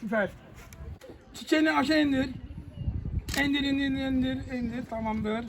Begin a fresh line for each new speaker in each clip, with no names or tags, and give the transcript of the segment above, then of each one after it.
Süper. Çiçeğini aşağı indir. İndir, indir, indir, indir. Tamamdır.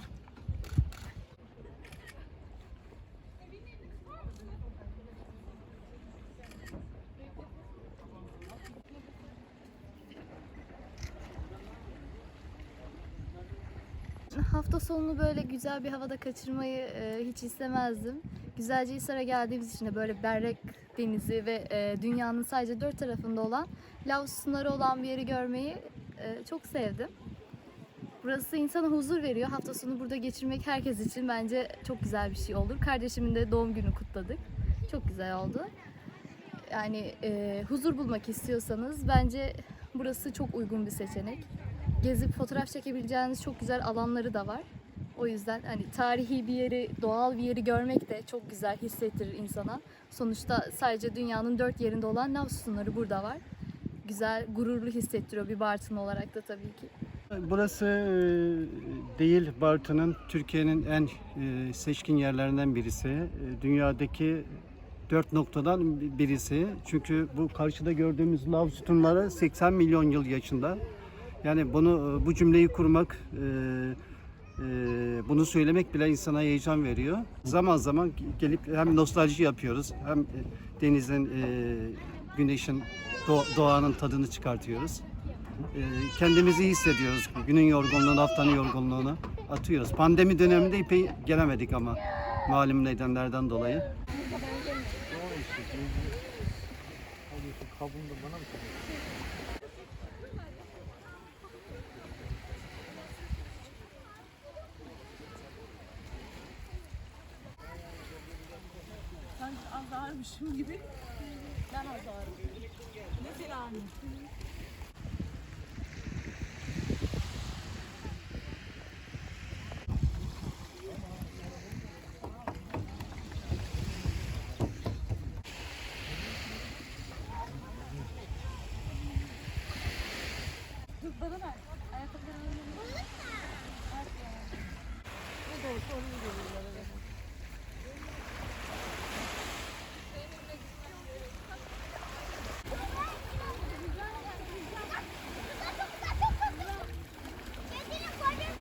Hafta sonunu böyle güzel bir havada kaçırmayı e, hiç istemezdim. Güzelcehisar'a geldiğimiz için de böyle berrak denizi ve e, dünyanın sadece dört tarafında olan lav sunarı olan bir yeri görmeyi e, çok sevdim. Burası insana huzur veriyor. Hafta sonu burada geçirmek herkes için bence çok güzel bir şey olur. Kardeşimin de doğum günü kutladık. Çok güzel oldu. Yani e, huzur bulmak istiyorsanız bence burası çok uygun bir seçenek. Gezip fotoğraf çekebileceğiniz çok güzel alanları da var. O yüzden hani tarihi bir yeri, doğal bir yeri görmek de çok güzel hissettirir insana. Sonuçta sadece dünyanın dört yerinde olan lav sütunları burada var. Güzel, gururlu hissettiriyor bir Bartın olarak da tabii ki.
Burası e, değil Bartın'ın Türkiye'nin en e, seçkin yerlerinden birisi. E, Dünyadaki dört noktadan birisi. Çünkü bu karşıda gördüğümüz lav sütunları 80 milyon yıl yaşında. Yani bunu bu cümleyi kurmak bunu söylemek bile insana heyecan veriyor. Zaman zaman gelip hem nostalji yapıyoruz hem denizin, güneşin, do- doğanın tadını çıkartıyoruz. E, kendimizi hissediyoruz. Günün yorgunluğunu, haftanın yorgunluğunu atıyoruz. Pandemi döneminde epey gelemedik ama malum nedenlerden dolayı.
Sanki az ağırmışım gibi. Ben az ağırım. Mesela hani. Dur bana ver. Ayakkabılarını alayım. Ne de olsa onu veriyorum.